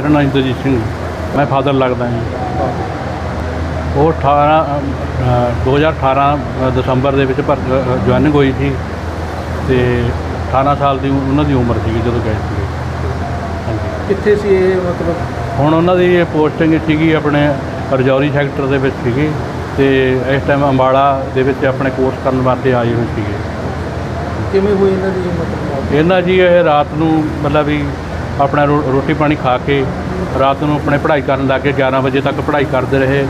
ਮੇਰਾ ਨਾਮ ਇੰਦਰਜੀਤ ਸਿੰਘ ਮੈਂ ਫਾਦਰ ਲੱਗਦਾ ਜੀ ਉਹ 18 ਅ, 2018 ਦਸੰਬਰ ਦੇ ਵਿੱਚ ਜੁਆਇਨਿੰਗ ਹੋਈ ਸੀ ਤੇ 18 ਸਾਲ ਦੀ ਉਹਨਾਂ ਦੀ ਉਮਰ ਸੀਗੀ ਜਦੋਂ ਗਏ ਹਾਂਜੀ। ਕਿੱਥੇ ਸੀ ਇਹ ਮਤਲਬ? ਹੁਣ ਉਹਨਾਂ ਦੀ ਇਹ ਪੋਸਟਿੰਗ ਸੀਗੀ ਆਪਣੇ ਰਜੌਰੀ ਸੈਕਟਰ ਦੇ ਵਿੱਚ ਸੀਗੀ ਤੇ ਇਸ ਟਾਈਮ ਅੰਬਾਲਾ ਦੇ ਵਿੱਚ ਆਪਣੇ ਕੋਰਸ ਕਰਨ ਵਾਸਤੇ ਆਏ ਹੋਏ ਸੀਗੇ। ਕਿਵੇਂ ਹੋਈ ਇਹਨਾਂ ਦੀ ਮਤਲਬ ਇਹਨਾਂ ਜੀ ਇਹ ਰਾਤ ਨੂੰ ਮਤਲਬ ਵੀ ਆਪਣਾ ਰੋ- ਰੋਟੀ ਪਾਣੀ ਖਾ ਕੇ ਰਾਤ ਨੂੰ ਆਪਣੇ ਪੜ੍ਹਾਈ ਕਰਨ ਲੱਗ ਗਏ 11 ਵਜੇ ਤੱਕ ਪੜ੍ਹਾਈ ਕਰਦੇ ਰਹੇ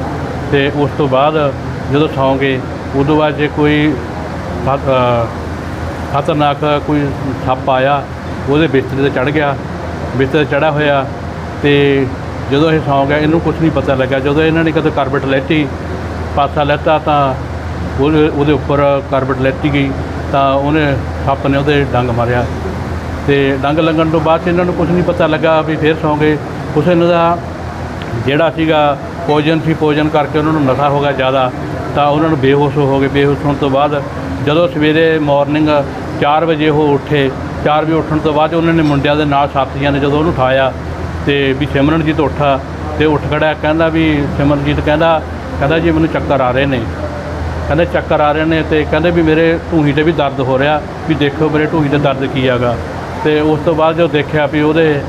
ਤੇ ਉਸ ਤੋਂ ਬਾਅਦ ਜਦੋਂ ਸੌਂ ਗਏ ਉਦੋਂ ਬਾਅਦ ਜੇ ਕੋਈ ਖਤਰਨਾਕ ਕੋਈ ਸੱਪ ਆਇਆ, ਉਹਦੇ ਬਿਸਤਰੇ ਤੇ ਚੜ ਗਿਆ। ਬਿਸਤਰੇ ਤੇ ਚੜਾ ਹੋਇਆ ਤੇ ਜਦੋਂ ਇਹ ਸੌਂ ਗਿਆ ਇਹਨੂੰ ਕੁਝ ਨਹੀਂ ਪਤਾ ਲੱਗਾ ਜਦੋਂ ਇਹਨਾਂ ਨੇ ਕਦੇ ਕਾਰਬਟ ਲੈਤੀ, ਪਾਸਾ ਲੈਤਾ ਤਾਂ ਉਹਦੇ ਉਹਦੇ ਉੱਪਰ ਕਾਰਬਟ ਲੈਤੀ ਗਈ, ਤਾਂ ਉਹਨੇ ਸੱਪ ਨੇ ਉਹਦੇ ਡੰਗ ਮਾਰਿਆ। ਤੇ ਡੰਗ ਲੱਗਣ ਤੋਂ ਬਾਅਦ 'ਚ ਇਹਨਾਂ ਨੂੰ ਕੁਝ ਨਹੀਂ ਪਤਾ ਲੱਗਾ ਵੀ ਫੇਰ ਸੌਂ ਗਏ ਕੁਛ ਇਹਨਾਂ ਦਾ ਜਿਹੜਾ ਸੀਗਾ ਪੋਜਨ ਸੀ ਪੋਜਨ ਕਰਕੇ ਉਹਨਾਂ ਨੂੰ ਨਸ਼ਾ ਹੋ ਗਿਆ ਜ਼ਿਆਦਾ, ਤਾਂ ਉਹਨਾਂ ਨੂੰ ਬੇਹੋਸ਼ ਹੋ ਗਏ। ਬੇਹੋਸ਼ ਹੋਣ ਤੋਂ ਬਾਅਦ ਜਦੋਂ ਸਵੇਰੇ ਮਾਰਨਿੰਗ 4 ਵਜੇ ਉਹ ਉੱਠੇ 4 ਵਜੇ ਉੱਠਣ ਤੋਂ ਬਾਅਦ ਉਹਨਾਂ ਨੇ ਮੁੰਡਿਆਂ ਦੇ ਨਾਲ ਸਾਥੀਆਂ ਨੇ ਜਦੋਂ ਉਹਨੂੰ ਉਠਾਇਆ ਤੇ ਵੀ ਸਿਮਰਨਜੀਤ ਉੱਠਾ ਤੇ ਉੱਠ ਖੜਿਆ ਕਹਿੰਦਾ ਵੀ ਸਿਮਰਨਜੀਤ ਕਹਿੰਦਾ ਕਹਿੰਦਾ ਜੀ ਮੈਨੂੰ ਚੱਕਰ ਆ ਰਹੇ ਨੇ। ਕਹਿੰਦੇ ਚੱਕਰ ਆ ਰਹੇ ਨੇ ਤੇ ਕਹਿੰਦੇ ਵੀ ਮੇਰੇ ਢੂਹੀ ਤੇ ਵੀ ਦਰਦ ਹੋ ਰਿਹਾ, ਵੀ ਦੇਖੋ ਮੇਰੇ ਢੂਹੀ ਤੇ ਦਰਦ ਕੀ ਹੈਗਾ। ਤੇ ਉਸ ਤੋਂ ਬਾਅਦ ਜੋ ਦੇਖਿਆ ਵੀ ਉਹਦੇ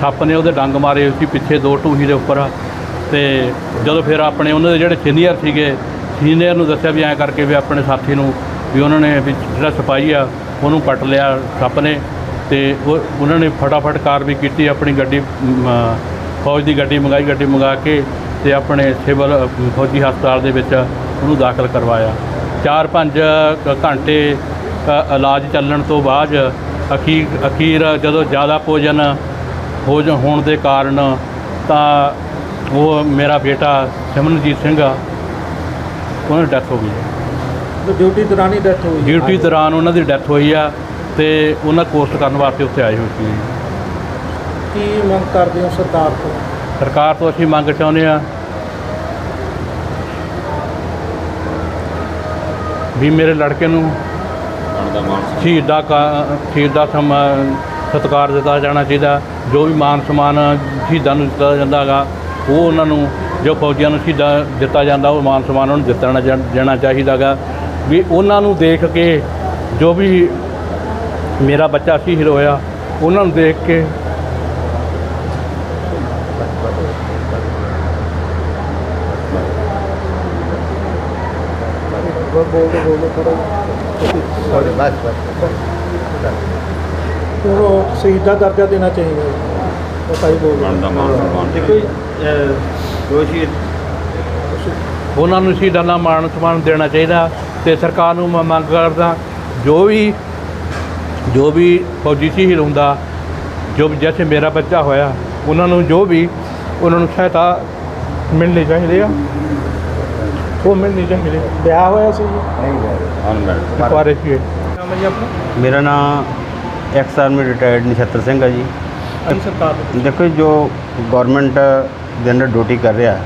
ਸੱਪ ਨੇ ਉਹਦੇ ਡੰਗ ਮਾਰੇ ਹੋਏ ਸੀ ਪਿੱਛੇ ਦੋ ਟੂਹੀ ਦੇ ਉੱਪਰ। ਤੇ ਜਦੋਂ ਫਿਰ ਆਪਣੇ ਉਹਨਾਂ ਦੇ ਜਿਹੜੇ ਸੀਨੀਅਰ ਸੀਗੇ, ਸੀਨੀਅਰ ਨੂੰ ਦੱਸਿਆ ਵੀ ਐਂ ਕਰਕੇ ਵੀ ਆਪਣੇ ਸਾਥੀ ਨੂੰ ਵੀ ਉਹਨਾਂ ਨੇ ਵੀ ਜਿਹੜਾ ਸਿਪਾਹੀ ਆ, ਉਹਨੂੰ ਕੱਟ ਲਿਆ ਸੱਪ ਨੇ ਤੇ ਉਹਨਾਂ ਨੇ ਫਟਾਫਟ ਕਾਰਵਾਈ ਕੀਤੀ, ਆਪਣੀ ਗੱਡੀ ਫੌਜ ਦੀ ਗੱਡੀ ਮੰਗਾਈ, ਗੱਡੀ ਮੰਗਾ ਕੇ ਤੇ ਆਪਣੇ ਸਿਵਲ, ਫੌਜੀ ਹਸਪਤਾਲ ਦੇ ਵਿੱਚ ਉਹਨੂੰ ਦਾਖਲ ਕਰਵਾਇਆ। 4-5 ਘੰਟੇ ਇਲਾਜ ਚੱਲਣ ਤੋਂ ਬਾਅਦ ਅਖੀਰ ਅਖੀਰ ਜਦੋਂ ਜ਼ਿਆਦਾ ਭੋਜਨ ਭੋਜਨ ਹੋਣ ਦੇ ਕਾਰਨ ਤਾਂ ਉਹ ਮੇਰਾ ਬੇਟਾ ਸਿਮਰਨਜੀਤ ਸਿੰਘ ਆ ਉਹਨਾਂ ਦੀ ਡੈਥ ਹੋ। ਗਈ ਡਿਊਟੀ ਦੌਰਾਨ ਹੀ ਡੈਥ ਹੋਈ ਡਿਊਟੀ ਦੌਰਾਨ ਉਹਨਾਂ ਦੀ ਡੈਥ ਹੋਈ ਆ ਤੇ ਉਹਨਾਂ ਕੋਰਸ ਕਰਨ ਵਾਸਤੇ ਉੱਥੇ ਆਏ ਹੋਏ ਸੀ। ਕੀ ਮੰਗ ਕਰਦੇ ਹੋ ਸਰਕਾਰ ਤੋਂ? ਸਰਕਾਰ ਤੋਂ ਅਸੀਂ ਮੰਗ ਚਾਹੁੰਦੇ ਆ ਵੀ ਮੇਰੇ ਲੜਕੇ ਨੂੰ ਸ਼ਹੀਦ ਦਾ ਕਾ- ਸ਼ਹੀਦ ਦਾ ਸਮ ਸਤਿਕਾਰ ਦਿੱਤਾ ਜਾਣਾ ਚਾਹੀਦਾ। ਜੋ ਵੀ ਮਾਨ ਸਨਮਾਨ ਸ਼ਹੀਦਾਂ ਨੂੰ ਦਿੱਤਾ ਜਾਂਦਾ ਹੈਗਾ ਉਹ ਉਹਨਾਂ ਨੂੰ ਜੋ ਫੌਜੀਆਂ ਨੂੰ ਸ਼ਹੀਦਾਂ ਦਿੱਤਾ ਜਾਂਦਾ ਉਹ ਮਾਨ ਸਨਮਾਨ ਉਹਨਾਂ ਨੂੰ ਦਿੱਤਾ ਜਾਣਾ- ਜਾਣਾ ਚਾਹੀਦਾ ਹੈਗਾ। ਵੀ ਉਹਨਾਂ ਨੂੰ ਦੇਖ ਕੇ ਜੋ ਵੀ ਮੇਰਾ ਬੱਚਾ ਸ਼ਹੀਦ ਹੋਇਆ ਉਹਨਾਂ ਨੂੰ ਦੇਖ ਕੇ ਬੋਲ ਬੋਲ ਬੋਲ। ਥੋੜਾ ਸੌਰੀ ਬਸ ਬਸ ਉਹ ਸ਼ਹੀਦ ਦਾ ਦਰਜਾ ਦੇਣਾ ਚਾਹੀਦਾ ਹੈ। ਉਹ ਸਾਈ ਬੋਲ ਬਣਦਾ ਮਾਨ ਸਨਮਾਨ ਦੇਖੋ ਦੋਸ਼ੀ ਉਹਨਾਂ ਨੂੰ ਸ਼ਹੀਦਾਂ ਦਾ ਮਾਣ ਸਨਮਾਨ ਦੇਣਾ ਚਾਹੀਦਾ ਤੇ ਸਰਕਾਰ ਨੂੰ ਮੈਂ ਮੰਗ ਕਰਦਾ ਜੋ ਵੀ ਜੋ ਵੀ ਫੌਜੀ ਸ਼ਹੀਦ ਹੁੰਦਾ ਜੋ ਵੀ ਜੈਸੇ ਮੇਰਾ ਬੱਚਾ ਹੋਇਆ ਉਹਨਾਂ ਨੂੰ ਜੋ ਵੀ ਉਹਨਾਂ ਨੂੰ ਸਹਾਇਤਾ ਮਿਲਣੀ ਚਾਹੀਦੀ ਆ। ਉਹ ਮਿਲਣੀ ਚਾਹੀਦੀ ਆ ਵਿਆਹ ਹੋਇਆ ਸੀ ਜੀ। ਅਨਮੈਰਿਡ ਬਾਰੇ ਕੀ। ਨਾਮ ਹੈ ਜੀ ਆਪਣਾ? ਮੇਰਾ ਨਾਮ ex army retired Nachhattar Singh ਹੈ ਜੀ। ਸਰਕਾਰ ਦੇ ਦੇਖੋ ਜੀ, ਜੋ ਗਵਰਨਮੈਂਟ ਦੇ ਅੰਡਰ ਡਿਊਟੀ ਕਰ ਰਿਹਾ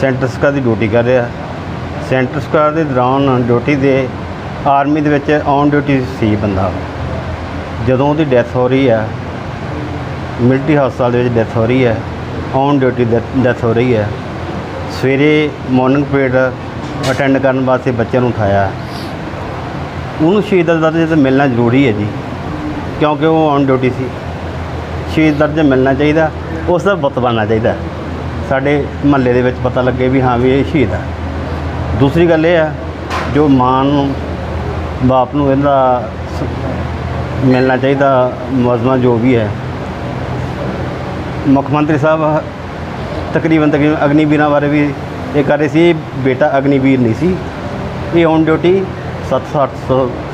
ਸੈਂਟਰ ਸਰਕਾਰ ਦੀ ਡਿਊਟੀ ਕਰ ਰਿਹਾ ਸੈਂਟਰ ਸਰਕਾਰ ਦੇ ਦੌਰਾਨ ਡਿਊਟੀ ਦੇ ਆਰਮੀ ਦੇ ਵਿੱਚ ਔਨ ਡਿਊਟੀ ਸੀ ਬੰਦਾ। ਜਦੋਂ ਉਹਦੀ ਡੈਥ ਹੋ ਰਹੀ ਹੈ ਮਿਲਟਰੀ ਹਸਪਤਾਲ ਦੇ ਵਿੱਚ ਡੈਥ ਹੋ ਰਹੀ ਹੈ ਔਨ ਡਿਊਟੀ ਡੈਥ ਹੋ ਰਹੀ ਹੈ। ਸਵੇਰੇ ਮਾਰਨਿੰਗ ਪੀਰੀਅਡ ਅਟੈਂਡ ਕਰਨ ਵਾਸਤੇ ਬੱਚਿਆਂ ਨੂੰ ਉਠਾਇਆ। ਉਹਨੂੰ ਸ਼ਹੀਦ ਦਾ ਤਾਂ ਮਿਲਣਾ ਜ਼ਰੂਰੀ ਹੈ ਜੀ, ਕਿਉਂਕਿ ਉਹ ਔਨ ਡਿਊਟੀ ਸੀ। ਸ਼ਹੀਦ ਦਰਜਾ ਮਿਲਣਾ ਚਾਹੀਦਾ, ਉਸ ਦਾ ਬੁੱਤ ਬਣਨਾ ਚਾਹੀਦਾ। ਸਾਡੇ ਮਹੱਲੇ ਦੇ ਵਿੱਚ ਪਤਾ ਲੱਗੇ ਵੀ ਹਾਂ ਵੀ ਇਹ ਸ਼ਹੀਦ ਆ। ਦੂਸਰੀ ਗੱਲ ਇਹ ਆ, ਜੋ ਮਾਂ ਨੂੰ, ਬਾਪ ਨੂੰ ਇਹਦਾ ਮਿਲਣਾ ਚਾਹੀਦਾ ਮੁਆਜ਼ਮਾ ਜੋ ਵੀ ਹੈ। ਮੁੱਖ ਮੰਤਰੀ ਸਾਹਿਬ ਤਕਰੀਬਨ ਤਕਰੀਬਨ ਅਗਨੀਵੀਰਾਂ ਬਾਰੇ ਵੀ ਇਹ ਕਰ ਰਹੇ ਸੀ ਇਹ ਬੇਟਾ ਅਗਨੀਵੀਰ ਨਹੀਂ ਸੀ। ਇਹ ਔਨ ਡਿਊਟੀ 7-8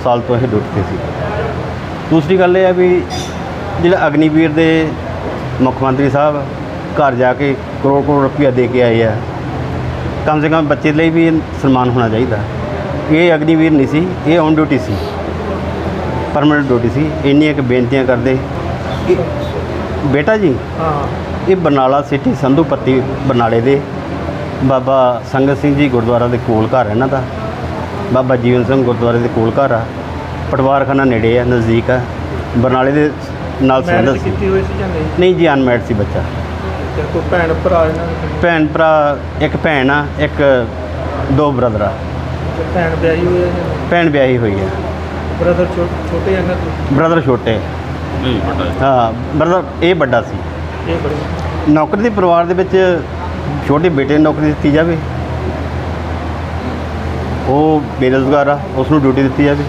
ਸਾਲ ਤੋਂ ਇਹ ਡਿਊਟੀ ਤੇ ਸੀ। ਦੂਸਰੀ ਗੱਲ ਇਹ ਹੈ ਵੀ ਜਿਹੜਾ ਅਗਨੀਵੀਰ ਦੇ ਮੁੱਖ ਮੰਤਰੀ ਸਾਹਿਬ ਘਰ ਜਾ ਕੇ ਕਰੋੜ ਕਰੋੜ ਰੁਪਇਆ ਦੇ ਕੇ ਆਏ ਆ, ਕਮ ਸੇ ਕਮ ਬੱਚੇ ਲਈ ਵੀ ਸਨਮਾਨ ਹੋਣਾ ਚਾਹੀਦਾ। ਇਹ ਅਗਨੀਵੀਰ ਨਹੀਂ ਸੀ, ਇਹ ਔਨ ਡਿਊਟੀ ਸੀ। ਪਰਮਨੈਂਟ ਡਿਊਟੀ ਸੀ। ਇੰਨੀਆਂ ਕੁ ਬੇਨਤੀਆਂ ਕਰਦੇ। ਕਿ ਬੇਟਾ ਜੀ? ਹਾਂ। ਇਹ ਬਰਨਾਲਾ ਸਿਟੀ ਸੰਧੂ ਪੱਤੀ ਬਰਨਾਲੇ ਦੇ ਬਾਬਾ ਸੰਗਤ ਸਿੰਘ ਜੀ ਗੁਰਦੁਆਰਾ ਦੇ ਕੋਲ ਘਰ ਹੈ ਇਹਨਾਂ ਦਾ। ਬਾਬਾ ਜੀਵਨ ਸਿੰਘ ਗੁਰਦੁਆਰੇ ਦੇ ਕੋਲ ਘਰ ਆ। ਪਟਵਾਰਖਾਨਾ ਨੇੜੇ ਆ ਨਜ਼ਦੀਕ ਆ। ਬਰਨਾਲੇ ਦੇ ਨਾਲ ਸੰਬੰਧਿਤ ਮੈਰਿਜ ਸੀ ਕੀਤੀ ਹੋਈ ਸੀ ਜਾਂ ਨਹੀਂ? ਨਹੀਂ ਜੀ ਅਨਮੈਰਿਡ ਸੀ ਬੱਚਾ। ਕੋਈ ਭੈਣ ਭਰਾ ਇਹਨਾਂ ਦੇ ਭੈਣ ਭਰਾ ਇੱਕ ਭੈਣ ਆ ਇੱਕ ਦੋ ਬ੍ਰਦਰ ਆ। ਭੈਣ ਵਿਆਹੀ ਹੋਈ ਹੈ ਭੈਣ ਵਿਆਹੀ ਹੋਈ ਆ ਬ੍ਰਦਰ ਛੋਟੇ ਇਹਨਾਂ ਤੋਂ ਬ੍ਰਦਰ ਛੋਟੇ ਨਹੀਂ ਵੱਡਾ ਹੈ। ਹਾਂ ਬ੍ਰਦਰ ਇਹ ਵੱਡਾ ਸੀ। ਇਹ ਬੜੀ ਨੌਕਰੀ ਦੇ ਪਰਿਵਾਰ ਦੇ ਵਿੱਚ ਛੋਟੇ ਬੇਟੇ ਨੂੰ ਨੌਕਰੀ ਦਿੱਤੀ ਜਾਵੇ। ਉਹ ਬੇਰੁਜ਼ਗਾਰ ਆ ਉਸ ਨੂੰ ਡਿਊਟੀ ਦਿੱਤੀ ਜਾਵੇ।